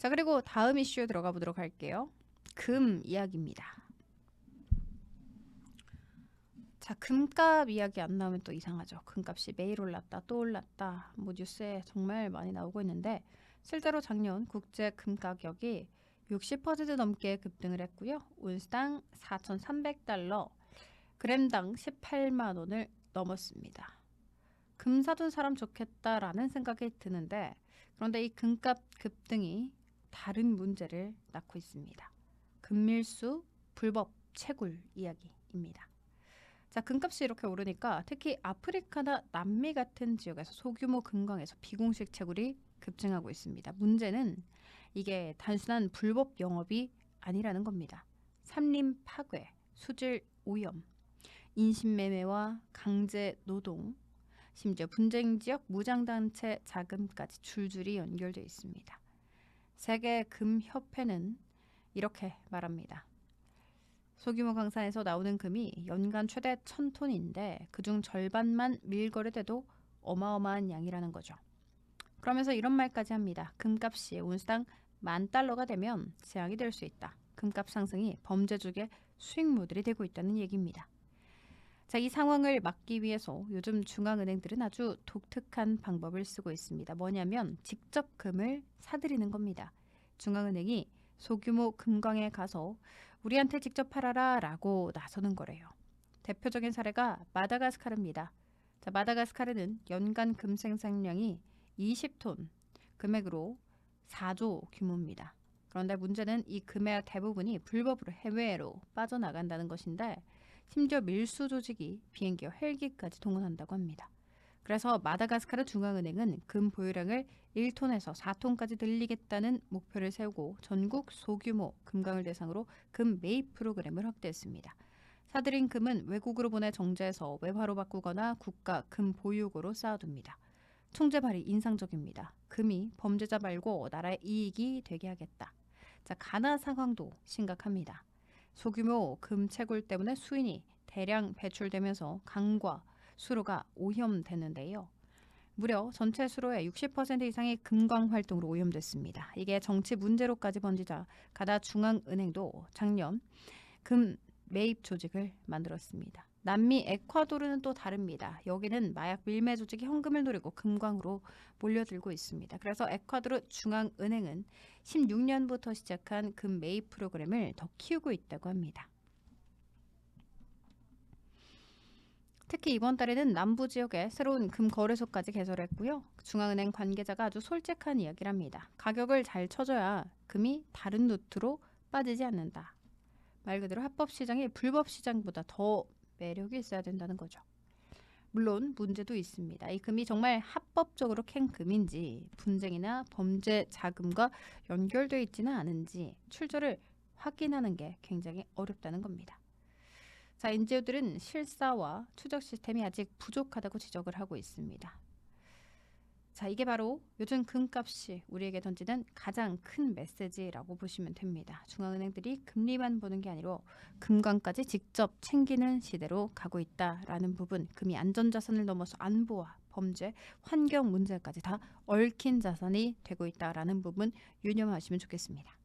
자, 그리고 다음 이슈 들어가 보도록 할게요. 금 이야기입니다. 자, 금값 이야기 안 나오면 또 이상하죠. 금값이 매일 올랐다, 또 올랐다. 뭐 뉴스에 정말 많이 나오고 있는데 실제로 작년 국제 금 가격이 60% 넘게 급등을 했고요. 온스당 4,300달러, 그램당 18만 원을 넘었습니다. 금 사둔 사람 좋겠다라는 생각이 드는데 그런데 이 금값 급등이 다른 문제를 낳고 있습니다. 금밀수 불법 채굴 이야기입니다. 자, 금값이 이렇게 오르니까 특히 아프리카나 남미 같은 지역에서 소규모 금광에서 비공식 채굴이 급증하고 있습니다. 문제는 이게 단순한 불법 영업이 아니라는 겁니다. 산림 파괴, 수질 오염, 인신매매와 강제 노동, 심지어 분쟁 지역 무장단체 자금까지 줄줄이 연결되어 있습니다. 세계 금협회는 이렇게 말합니다. 소규모 강산에서 나오는 금이 연간 최대 1000톤인데 그중 절반만 밀거래돼도 어마어마한 양이라는 거죠. 그러면서 이런 말까지 합니다. 금값이 온수당 만 달러가 되면 재앙이 될 수 있다. 금값 상승이 범죄족의 수익 모델이 되고 있다는 얘기입니다. 자, 이 상황을 막기 위해서 요즘 중앙은행들은 아주 독특한 방법을 쓰고 있습니다. 뭐냐면 직접 금을 사들이는 겁니다. 중앙은행이 소규모 금광에 가서 우리한테 직접 팔아라 라고 나서는 거래요. 대표적인 사례가 마다가스카르입니다. 자, 마다가스카르는 연간 금 생산량이 20톤 금액으로 4조 규모입니다. 그런데 문제는 이 금의 대부분이 불법으로 해외로 빠져나간다는 것인데 심지어 밀수 조직이 비행기와 헬기까지 동원한다고 합니다. 그래서 마다가스카르 중앙은행은 금 보유량을 1톤에서 4톤까지 늘리겠다는 목표를 세우고 전국 소규모 금강을 대상으로 금 매입 프로그램을 확대했습니다. 사들인 금은 외국으로 보내 정제해서 외화로 바꾸거나 국가 금 보유고로 쌓아둡니다. 총재 발이 인상적입니다. 금이 범죄자 말고 나라의 이익이 되게 하겠다. 자, 가나 상황도 심각합니다. 소규모 금 채굴 때문에 수인이 대량 배출되면서 강과 수로가 오염되는데요. 무려 전체 수로의 60% 이상이 금광 활동으로 오염됐습니다. 이게 정치 문제로까지 번지자 가나 중앙은행도 작년 금 매입 조직을 만들었습니다. 남미 에콰도르는 또 다릅니다. 여기는 마약 밀매 조직이 현금을 노리고 금광으로 몰려들고 있습니다. 그래서 에콰도르 중앙은행은 16년부터 시작한 금 매입 프로그램을 더 키우고 있다고 합니다. 특히 이번 달에는 남부 지역에 새로운 금 거래소까지 개설했고요. 중앙은행 관계자가 아주 솔직한 이야기를 합니다. 가격을 잘 쳐줘야 금이 다른 루트로 빠지지 않는다. 말 그대로 합법 시장이 불법 시장보다 더 매력이 있어야 된다는 거죠. 물론 문제도 있습니다. 이 금이 정말 합법적으로 캔 금인지 분쟁이나 범죄 자금과 연결되어 있지는 않은지 출처를 확인하는 게 굉장히 어렵다는 겁니다. 자, 인재들은 실사와 추적 시스템이 아직 부족하다고 지적을 하고 있습니다. 자, 이게 바로 요즘 금값이 우리에게 던지는 가장 큰 메시지라고 보시면 됩니다. 중앙은행들이 금리만 보는 게 아니라 금광까지 직접 챙기는 시대로 가고 있다라는 부분, 금이 안전자산을 넘어서 안보와 범죄, 환경 문제까지 다 얽힌 자산이 되고 있다라는 부분 유념하시면 좋겠습니다.